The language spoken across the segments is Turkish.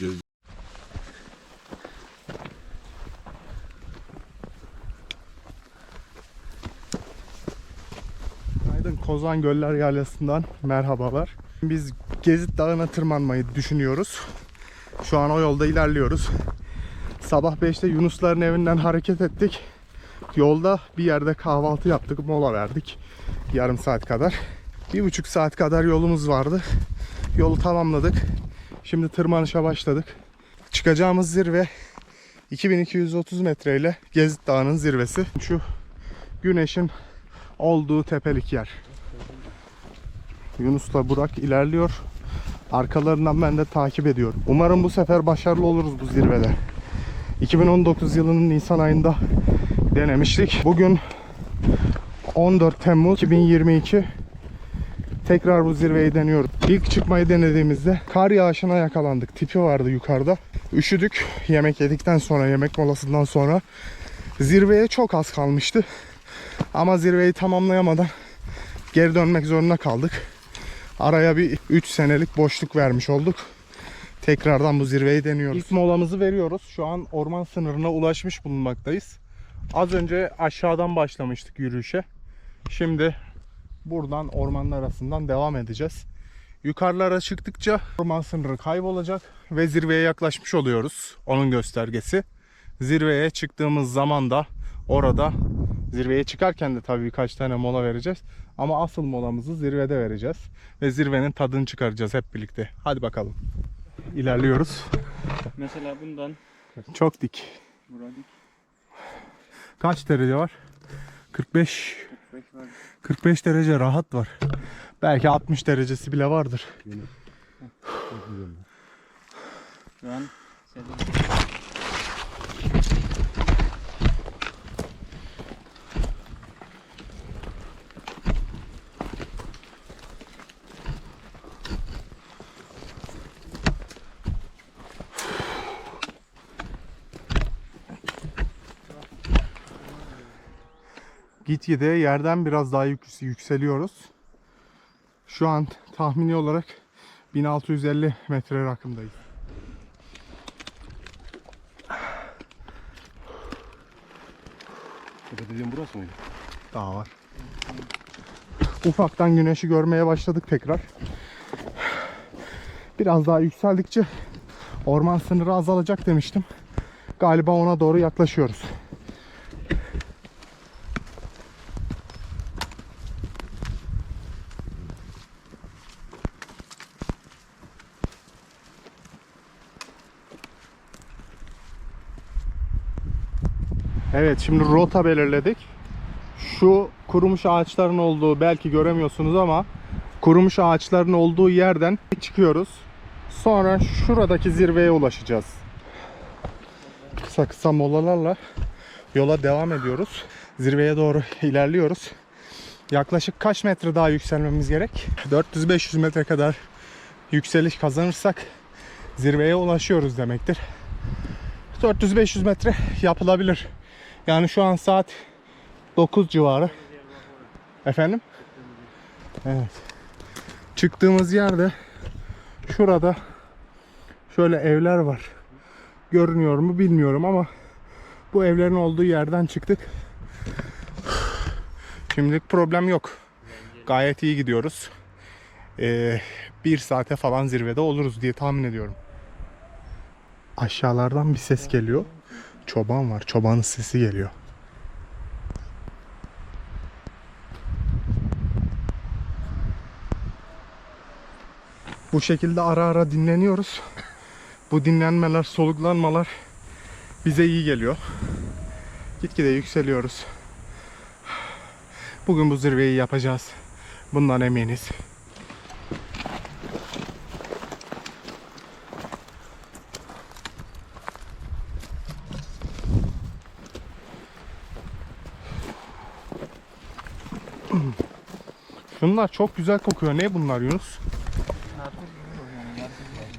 Göz Günaydın Kozan Göller Yaylası'ndan merhabalar. Biz Gezit Dağı'na tırmanmayı düşünüyoruz. Şu an o yolda ilerliyoruz. Sabah 5'te Yunusların evinden hareket ettik. Yolda bir yerde kahvaltı yaptık, mola verdik. Yarım saat kadar. Bir buçuk saat kadar yolumuz vardı. Yolu tamamladık. Şimdi tırmanışa başladık. Çıkacağımız zirve 2230 metreyle Gezit Dağı'nın zirvesi. Şu güneşin olduğu tepelik yer. Yunus'la Burak ilerliyor. Arkalarından ben de takip ediyorum. Umarım bu sefer başarılı oluruz bu zirvede. 2019 yılının Nisan ayında denemiştik. Bugün 14 Temmuz 2022. Tekrar bu zirveyi deniyorum. İlk çıkmayı denediğimizde kar yağışına yakalandık. Tipi vardı yukarıda. Üşüdük yemek yedikten sonra, yemek molasından sonra. Zirveye çok az kalmıştı. Ama zirveyi tamamlayamadan geri dönmek zorunda kaldık. Araya bir 3 senelik boşluk vermiş olduk. Tekrardan bu zirveyi deniyoruz. İlk molamızı veriyoruz. Şu an orman sınırına ulaşmış bulunmaktayız. Az önce aşağıdan başlamıştık yürüyüşe. Şimdi buradan ormanın arasından devam edeceğiz. Yukarılara çıktıkça orman sınırı kaybolacak ve zirveye yaklaşmış oluyoruz. Onun göstergesi. Zirveye çıktığımız zaman da orada Zirveye çıkarken de tabii birkaç tane mola vereceğiz. Ama asıl molamızı zirvede vereceğiz. Ve zirvenin tadını çıkaracağız hep birlikte. Hadi bakalım. İlerliyoruz. Mesela bundan Çok dik. burada Kaç derece var? 45 45 var. 45 derece rahat var. Belki 60 derecesi bile vardır. Şu an Gitgide yerden biraz daha yük- yükseliyoruz. Şu an tahmini olarak 1650 metre rakımdayız. Tepe dediğim burası mıydı? Daha var. Ufaktan güneşi görmeye başladık tekrar. Biraz daha yükseldikçe orman sınırı azalacak demiştim. Galiba ona doğru yaklaşıyoruz. Evet şimdi rota belirledik. Şu kurumuş ağaçların olduğu belki göremiyorsunuz ama kurumuş ağaçların olduğu yerden çıkıyoruz. Sonra şuradaki zirveye ulaşacağız. Kısa kısa molalarla yola devam ediyoruz. Zirveye doğru ilerliyoruz. Yaklaşık kaç metre daha yükselmemiz gerek? 400-500 metre kadar yükseliş kazanırsak zirveye ulaşıyoruz demektir. 400-500 metre yapılabilir. Yani şu an saat 9 civarı. Efendim? Evet. Çıktığımız yerde şurada şöyle evler var. Görünüyor mu bilmiyorum ama bu evlerin olduğu yerden çıktık. Şimdilik problem yok. Gayet iyi gidiyoruz. Ee, bir saate falan zirvede oluruz diye tahmin ediyorum. Aşağılardan bir ses geliyor. Çoban var. Çobanın sesi geliyor. Bu şekilde ara ara dinleniyoruz. Bu dinlenmeler, soluklanmalar bize iyi geliyor. Gitgide yükseliyoruz. Bugün bu zirveyi yapacağız. Bundan eminiz. Şunlar çok güzel kokuyor. Ne bunlar Yunus?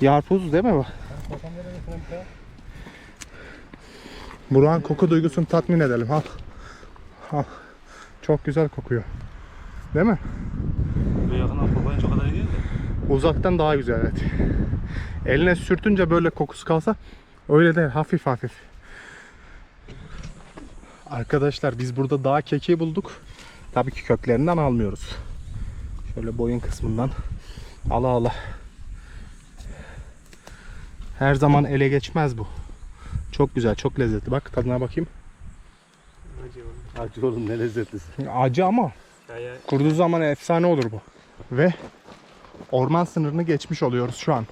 Yarpuz değil mi bu? Burak'ın koku duygusunu tatmin edelim. Al. Al. Çok güzel kokuyor. Değil mi? Yakından kokoyan çok kadar iyi değil de. Uzaktan daha güzel evet. Eline sürtünce böyle kokusu kalsa öyle değil hafif hafif. Arkadaşlar biz burada dağ kekiği bulduk. Tabii ki köklerinden almıyoruz. Şöyle boyun kısmından ala ala. Her zaman ele geçmez bu. Çok güzel, çok lezzetli. Bak tadına bakayım. Acı oğlum ne lezzetlisi. Acı ama Kurduğu zaman efsane olur bu. Ve orman sınırını geçmiş oluyoruz şu an.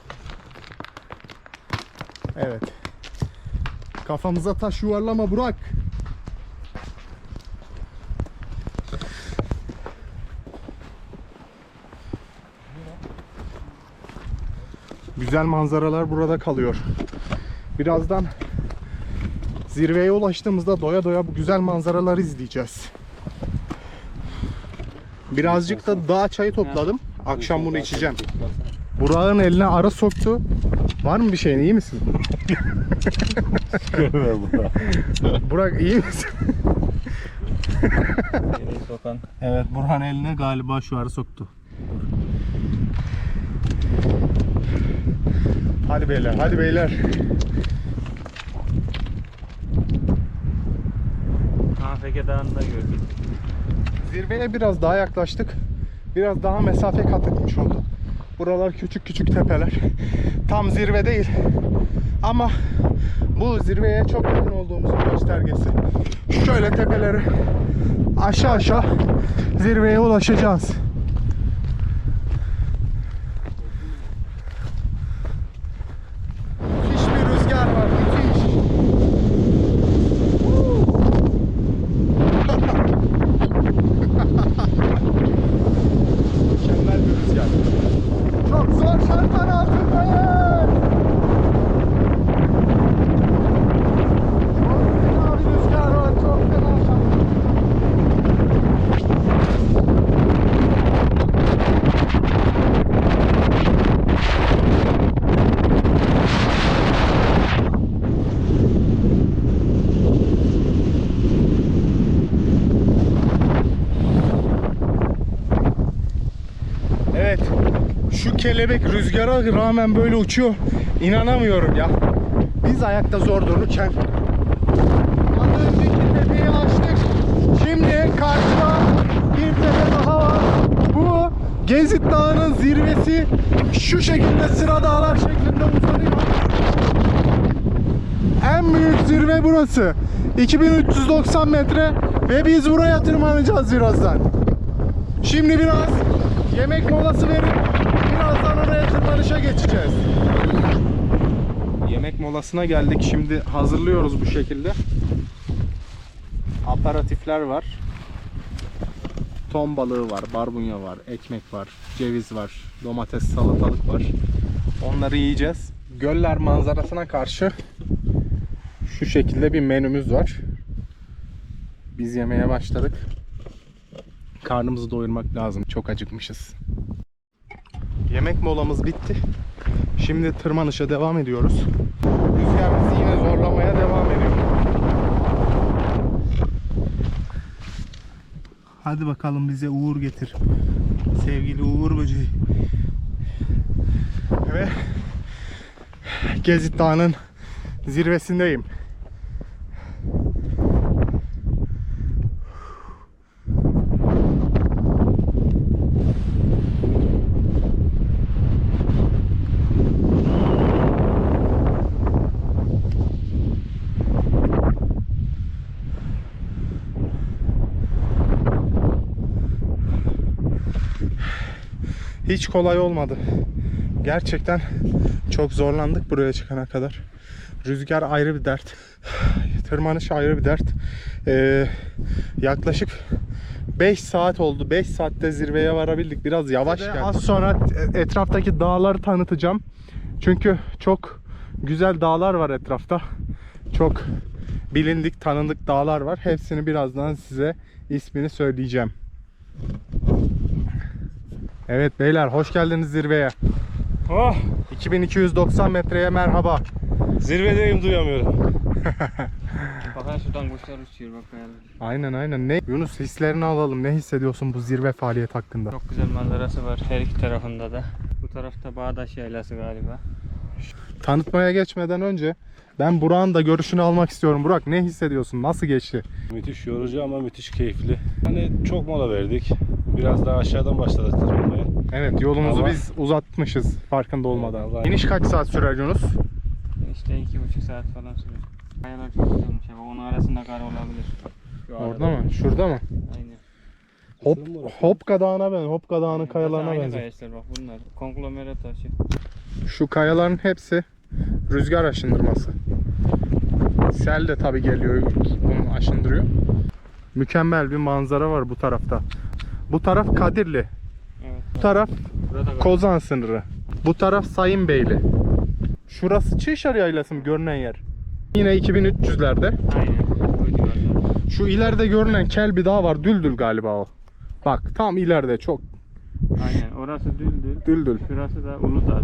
Evet. Kafamıza taş yuvarlama Burak. Güzel manzaralar burada kalıyor. Birazdan zirveye ulaştığımızda doya doya bu güzel manzaraları izleyeceğiz. Birazcık da dağ çayı topladım. Akşam bunu içeceğim. Burak'ın eline ara soktu. Var mı bir şeyin? iyi misin? Burak iyi misin? Evet Burhan eline galiba şu ara soktu. Hadi beyler, hadi beyler. AFK Dağı'nda gördük. Zirveye biraz daha yaklaştık. Biraz daha mesafe kat etmiş olduk. Buralar küçük küçük tepeler. Tam zirve değil. Ama bu zirveye çok yakın olduğumuzun göstergesi. Şöyle tepeleri aşağı aşağı zirveye ulaşacağız. Müthiş bir rüzgar var. Müthiş. Mükemmel bir rüzgar. Çok zor şartlar altındayız. Çok fena bir rüzgar var. Çok fena şartlar. Evet. Şu kelebek rüzgara rağmen böyle uçuyor. İnanamıyorum ya. Biz ayakta zor dururken önceki tepeyi açtık. Şimdi karşıda bir tepe daha var. Bu Gezit Dağı'nın zirvesi şu şekilde sıra dağlar şeklinde uzanıyor. En büyük zirve burası. 2390 metre ve biz buraya tırmanacağız birazdan. Şimdi biraz yemek molası birazdan tırmanışa geçeceğiz. Yemek molasına geldik. Şimdi hazırlıyoruz bu şekilde. Aperatifler var. Ton balığı var, barbunya var, ekmek var, ceviz var, domates, salatalık var. Onları yiyeceğiz. Göller manzarasına karşı şu şekilde bir menümüz var. Biz yemeye başladık. Karnımızı doyurmak lazım. Çok acıkmışız. Yemek molamız bitti. Şimdi tırmanışa devam ediyoruz. Rüzgar bizi yine zorlamaya devam ediyor. Hadi bakalım bize uğur getir. Sevgili Uğur Böceği. Ve Gezit Dağı'nın zirvesindeyim. Hiç kolay olmadı. Gerçekten çok zorlandık buraya çıkana kadar. Rüzgar ayrı bir dert. Tırmanış ayrı bir dert. Ee, yaklaşık 5 saat oldu. 5 saatte zirveye varabildik. Biraz yavaş geldi. Az sonra etraftaki dağları tanıtacağım. Çünkü çok güzel dağlar var etrafta. Çok bilindik, tanındık dağlar var. Hepsini birazdan size ismini söyleyeceğim. Evet beyler hoş geldiniz zirveye. Oh! 2290 metreye merhaba. Zirvedeyim duyamıyorum. Bakın şuradan kuşlar uçuyor bak yani. Aynen aynen. Ne Yunus hislerini alalım. Ne hissediyorsun bu zirve faaliyet hakkında? Çok güzel manzarası var her iki tarafında da. Bu tarafta Bağdaş Yaylası galiba. Tanıtmaya geçmeden önce ben Burak'ın da görüşünü almak istiyorum. Burak ne hissediyorsun? Nasıl geçti? Müthiş yorucu ama müthiş keyifli. Hani çok mola verdik. Biraz daha aşağıdan başladık tırmanmaya. Evet yolumuzu Ama- biz uzatmışız farkında olmadan. Evet, vallahi- İniş kaç saat sürer Yunus? İşte iki buçuk saat falan sürüyor. Kayalar çok güzelmiş ama onun arasında kar olabilir. Şu Orada arada. mı? Şurada mı? Aynen. Hop, Isırım var. Hopka Dağı'na ben, Hopka Dağı'nın Burası kayalarına aynı benziyor. kayaçlar bak bunlar. Konglomerat taşı. Şu kayaların hepsi rüzgar aşındırması. Sel de tabi geliyor, bunu aşındırıyor. Mükemmel bir manzara var bu tarafta. Bu taraf Kadirli, Evet. bu taraf Kozan sınırı. Bu taraf Sayınbeyli. Şurası Çığşar Yaylası mı görünen yer? Yine 2300'lerde. Aynen. Şu ileride görünen kel bir dağ var. Düldül galiba o. Bak tam ileride çok Aynen. Orası Düldül. düldül. Şurası da Uludağ.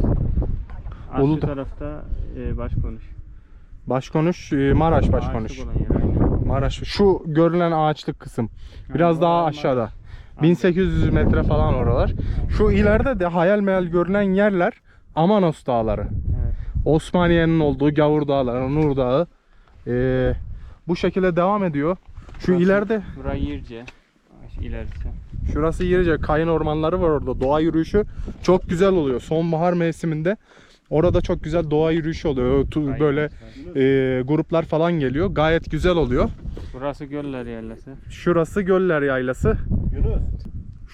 Az Uludağ. tarafta e, Başkonuş. Başkonuş, e, Maraş başkonuş. Maraş. Şu görülen ağaçlık kısım. Biraz Yani daha aşağıda. Maraş. 1800 metre falan oralar. Şu ileride de hayal meyal görünen yerler Amanos Dağları. Evet. Osmaniye'nin olduğu Gavur Dağları, Nur Dağı. Ee, bu şekilde devam ediyor. Şu Burası- ileride, Burası Yirce. İlerisi. şurası Yirice kayın ormanları var orada. Doğa yürüyüşü çok güzel oluyor. Sonbahar mevsiminde orada çok güzel doğa yürüyüşü oluyor. Tu-. Böyle e, gruplar falan geliyor. Gayet güzel oluyor. Burası Göller Yerlisi. Şurası Göller Yaylası. Yunus.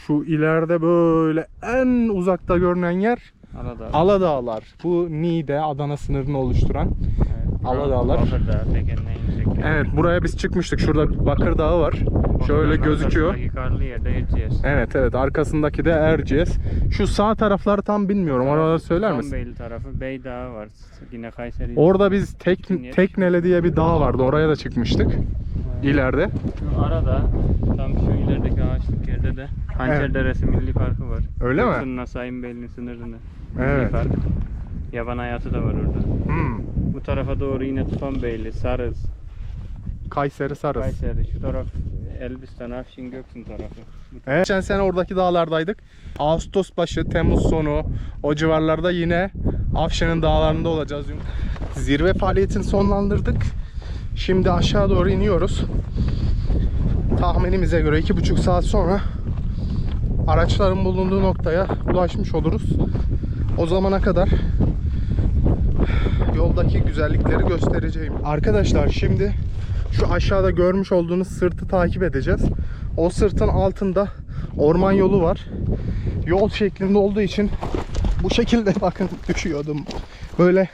Şu ileride böyle en uzakta görünen yer Aladağ. Aladağlar. Bu Niğde, Adana sınırını oluşturan. Evet. Tekenin en yüksek. Evet buraya biz çıkmıştık. Şurada Bakır Dağı var. Şöyle gözüküyor. Karlı yerde. Evet evet arkasındaki de Erciyes. Şu sağ tarafları tam bilmiyorum. Oraları söyler misin? Sonbeyli tarafı Bey Dağı var. Yine Kayseri. Orada biz tek. Teknele diye bir dağ vardı. Oraya da çıkmıştık. İleride. Şu arada tam şu ilerideki ağaçlık yerde de Hançer Evet. Deresi Milli Parkı var. Öyle mi? Yoksun'la Sayınbeyli'nin sınırında. Evet. Milli Park. Yaban hayatı da var orada. Hmm. Bu tarafa doğru yine Tufanbeyli, Sarız, Kayseri Sarız. Kayseri. Şu taraf Elbistan, Afşin, Göksun tarafı. Evet. Geçen sene oradaki dağlardaydık. Ağustos başı, Temmuz sonu o civarlarda yine Afşin'in dağlarında olacağız. Zirve faaliyetini sonlandırdık. Şimdi aşağı doğru iniyoruz. Tahminimize göre iki buçuk saat sonra araçların bulunduğu noktaya ulaşmış oluruz. O zamana kadar yoldaki güzellikleri göstereceğim. Arkadaşlar şimdi şu aşağıda görmüş olduğunuz sırtı takip edeceğiz. O sırtın altında orman yolu var. Yol şeklinde olduğu için bu şekilde bakın düşüyordum. Böyle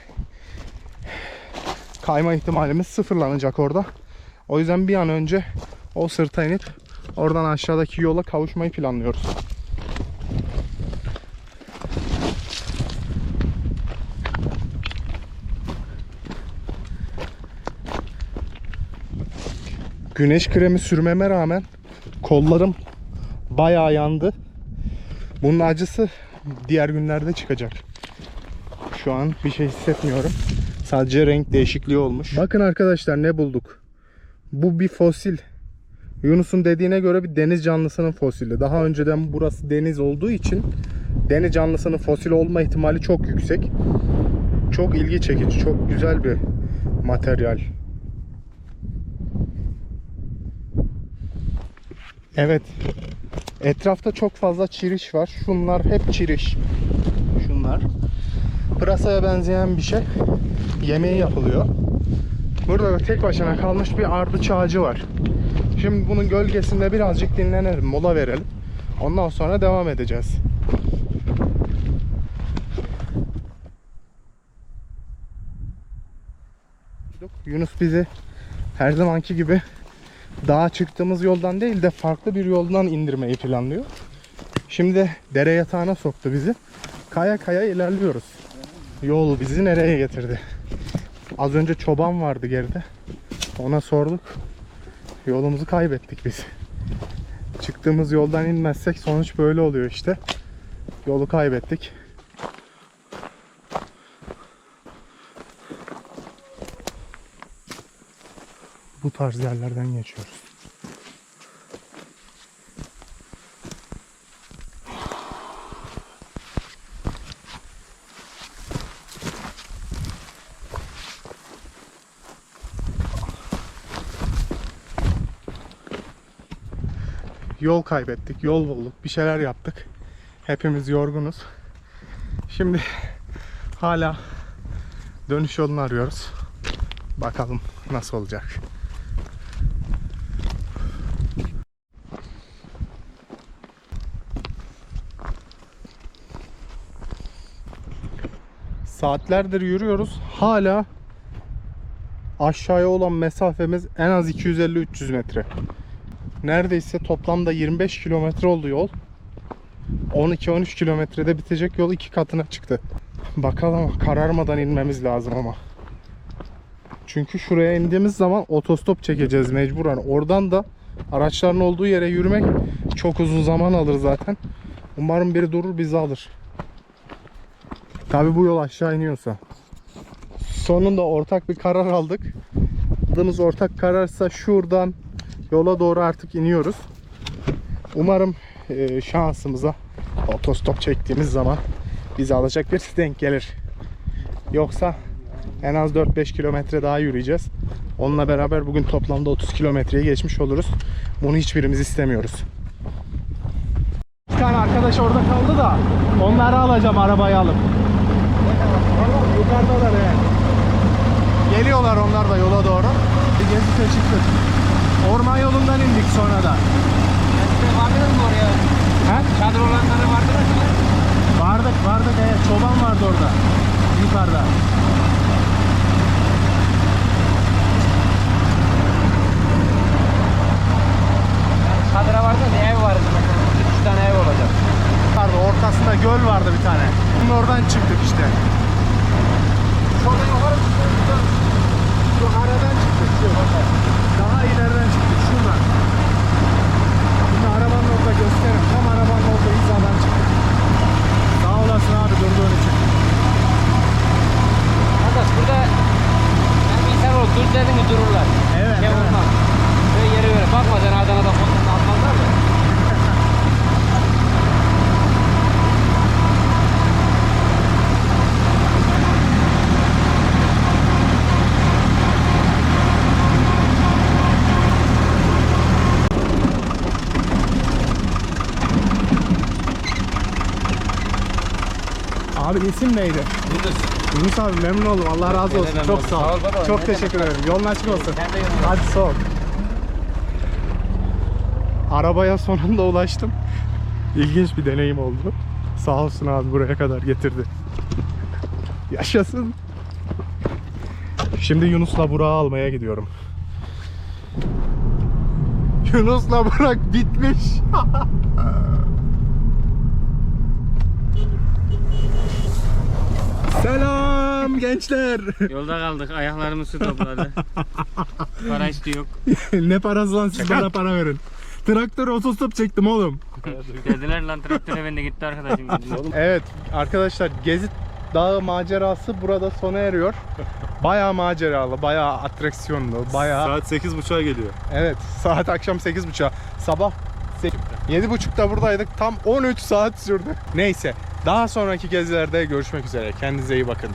kayma ihtimalimiz sıfırlanacak orada. O yüzden bir an önce o sırta inip oradan aşağıdaki yola kavuşmayı planlıyoruz. Güneş kremi sürmeme rağmen kollarım bayağı yandı. Bunun acısı diğer günlerde çıkacak. Şu an bir şey hissetmiyorum. Sadece renk değişikliği olmuş. Bakın arkadaşlar ne bulduk. Bu bir fosil. Yunus'un dediğine göre bir deniz canlısının fosili. Daha önceden burası deniz olduğu için deniz canlısının fosil olma ihtimali çok yüksek. Çok ilgi çekici, çok güzel bir materyal. Evet. Etrafta çok fazla çiriş var. Şunlar hep çiriş. Şunlar. Pırasaya benzeyen bir şey. Yemeği yapılıyor. Burada da tek başına kalmış bir ardıç ağacı var. Şimdi bunun gölgesinde birazcık dinlenelim, mola verelim. Ondan sonra devam edeceğiz. Yunus bizi her zamanki gibi dağa çıktığımız yoldan değil de farklı bir yoldan indirmeyi planlıyor. Şimdi dere yatağına soktu bizi. Kaya kaya ilerliyoruz. Yol bizi nereye getirdi? Az önce çoban vardı geride. Ona sorduk. Yolumuzu kaybettik biz. Çıktığımız yoldan inmezsek sonuç böyle oluyor işte. Yolu kaybettik. bu tarz yerlerden geçiyoruz. Yol kaybettik, yol bulduk, bir şeyler yaptık. Hepimiz yorgunuz. Şimdi hala dönüş yolunu arıyoruz. Bakalım nasıl olacak. Saatlerdir yürüyoruz. Hala aşağıya olan mesafemiz en az 250-300 metre. Neredeyse toplamda 25 kilometre oldu yol. 12-13 kilometrede bitecek yol iki katına çıktı. Bakalım kararmadan inmemiz lazım ama. Çünkü şuraya indiğimiz zaman otostop çekeceğiz mecburen. Oradan da araçların olduğu yere yürümek çok uzun zaman alır zaten. Umarım biri durur bizi alır. Tabi bu yol aşağı iniyorsa. Sonunda ortak bir karar aldık. Aldığımız ortak kararsa şuradan yola doğru artık iniyoruz. Umarım e, şansımıza otostop çektiğimiz zaman bizi alacak birisi denk gelir. Yoksa en az 4-5 kilometre daha yürüyeceğiz. Onunla beraber bugün toplamda 30 kilometreyi geçmiş oluruz. Bunu hiçbirimiz istemiyoruz. Bir tane arkadaş orada kaldı da onları alacağım arabayı alıp. Yukarıdalar yani. Geliyorlar onlar da yola doğru. Bir gezite çıktık. Orman yolundan indik sonra da. Vardınız mı oraya? He? Çadır olanlara vardınız mı? Vardık vardık evet. Çoban vardı orada. Yukarıda. Çadıra vardınız ev vardı mesela. Üç tane ev olacak. Vardı ortasında göl vardı bir tane. Bunun oradan çıktık işte. Şuradan yukarı çıkıyoruz. Şu aradan çıktık şu bak. Daha ileriden çıktık şuradan. Şimdi arabanın orada gösterim. Tam arabanın orada hizadan çıktık. Sağ olasın abi durduğun için. Arkadaş burada hem insan olur dur dedin mi dururlar. Evet, Şey evet. olmaz. Böyle yere böyle bakma sen Adana'da fotoğrafını atmazlar mı? Abi isim neydi? Yunus abi memnun oldum. Allah razı olsun. Çok sağ ol. Sağ ol baba, Çok teşekkür ederim. Yolun açık olsun. Sen de yolun Hadi soğuk. Arabaya sonunda ulaştım. İlginç bir deneyim oldu. Sağ olsun abi buraya kadar getirdi. Yaşasın. Şimdi Yunus'la Burak'ı almaya gidiyorum. Yunus'la Burak bitmiş. Gençler. Yolda kaldık. Ayaklarımız su topladı. Para istiyor yok. ne parası lan siz bana para verin. Traktör otostop çektim oğlum. Dediler lan traktöre ben de gitti arkadaşım. Evet arkadaşlar Gezi Dağı macerası burada sona eriyor. Bayağı maceralı, bayağı atraksiyonlu, bayağı... Saat 8.30'a geliyor. Evet saat akşam 8.30'a. Sabah 7.30'da buradaydık. Tam 13 saat sürdü. Neyse daha sonraki gezilerde görüşmek üzere. Kendinize iyi bakın.